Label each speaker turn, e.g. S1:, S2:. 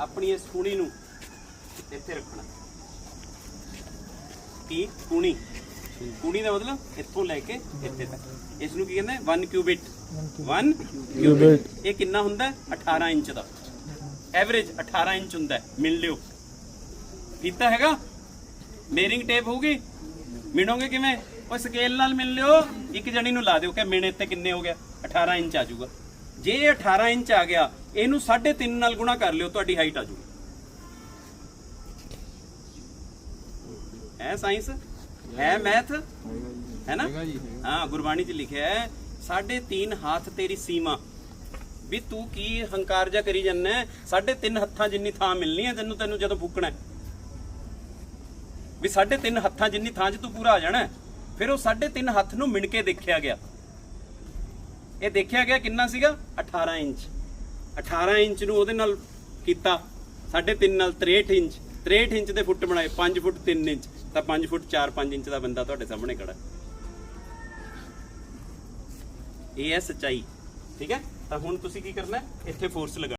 S1: ਆਪਣੀ ਇਸ ਕੂਣੀ ਨੂੰ ਇੱਥੇ ਰੱਖਣਾ। ਕੀ? ਕੂਣੀ। ਕੂਣੀ ਦਾ ਮਤਲਬ ਇੱਥੋਂ ਲੈ ਕੇ ਇੱਥੇ ਤੱਕ। ਇਸ ਨੂੰ ਕੀ ਕਹਿੰਦੇ? 1 ਕਿਊਬਿਟ 1 ਕਿਊਬਿਟ ਇਹ ਕਿੰਨਾ ਹੁੰਦਾ? 18 ਇੰਚ ਦਾ। ਐਵਰੇਜ 18 ਇੰਚ ਹੁੰਦਾ ਮਿਲ ਲਿਓ। ਕੀਤਾ ਹੈਗਾ? ਮੇਰਿੰਗ ਟੇਪ ਹੋਊਗੀ? ਮਿਣੋਗੇ ਕਿਵੇਂ? ਉਹ ਸਕੇਲ ਨਾਲ ਮਿਲ ਲਿਓ। ਇੱਕ ਜਣੀ ਨੂੰ ਲਾ ਦਿਓ। ਕਿ ਮਿਣ ਇੱਥੇ ਕਿੰਨੇ ਹੋ ਗਿਆ? 18 ਇੰਚ ਆ ਜਾਊਗਾ। ਜੇ ਇਹ 18 ਇੰਚ ਆ ਗਿਆ ਇਹਨੂੰ 3.5 ਨਾਲ ਗੁਣਾ ਕਰ ਲਿਓ ਤੁਹਾਡੀ ਹਾਈਟ ਆ ਜਾਊਗੀ। ਹੈ ਸਾਇੰਸ ਹੈ ਮੈਥ ਹੈ ਨਾ? ਹਾਂ ਗੁਰਬਾਣੀ 'ਚ ਲਿਖਿਆ ਹੈ ਸਾਢੇ ਤਿੰਨ ਹੱਥ ਤੇਰੀ ਸੀਮਾ। ਵੀ ਤੂੰ ਕੀ ਹੰਕਾਰ ਜਾ ਕਰੀ ਜੰਨਾ ਸਾਢੇ ਤਿੰਨ ਹੱਥਾਂ ਜਿੰਨੀ ਥਾਂ ਮਿਲਣੀ ਹੈ ਤੈਨੂੰ ਤੈਨੂੰ ਜਦੋਂ ਫੂਕਣਾ। ਵੀ ਸਾਢੇ ਤਿੰਨ ਹੱਥਾਂ ਜਿੰਨੀ ਥਾਂ 'ਚ ਤੂੰ ਪੂਰਾ ਆ ਜਾਣਾ। ਫਿਰ ਉਹ ਸਾਢੇ ਤਿੰਨ ਹੱਥ ਨੂੰ ਮਿਣ ਕੇ ਦੇਖਿਆ ਗਿਆ। ਇਹ ਦੇਖਿਆ ਗਿਆ ਕਿੰਨਾ ਸੀਗਾ? 18 ਇੰਚ। 18 ਇੰਚ ਨੂੰ ਉਹਦੇ ਨਾਲ ਕੀਤਾ। ਸਾਢੇ ਤਿੰਨ ਨਾਲ 63 ਇੰਚ। 63 ਇੰਚ ਦੇ ਫੁੱਟ ਬਣਾਏ। 5 ਫੁੱਟ 3 ਇੰਚ। ਤਾਂ 5 ਫੁੱਟ 4 5 ਇੰਚ ਦਾ ਬੰਦਾ ਤੁਹਾਡੇ ਸਾਹਮਣੇ ਖੜਾ। ਇਹ ਹੈ ਸੱਚਾਈ। ਠੀਕ ਹੈ? ਤਾਂ ਹੁਣ ਤੁਸੀਂ ਕੀ ਕਰਨਾ ਇੱਥੇ ਫੋਰਸ ਲਗਾ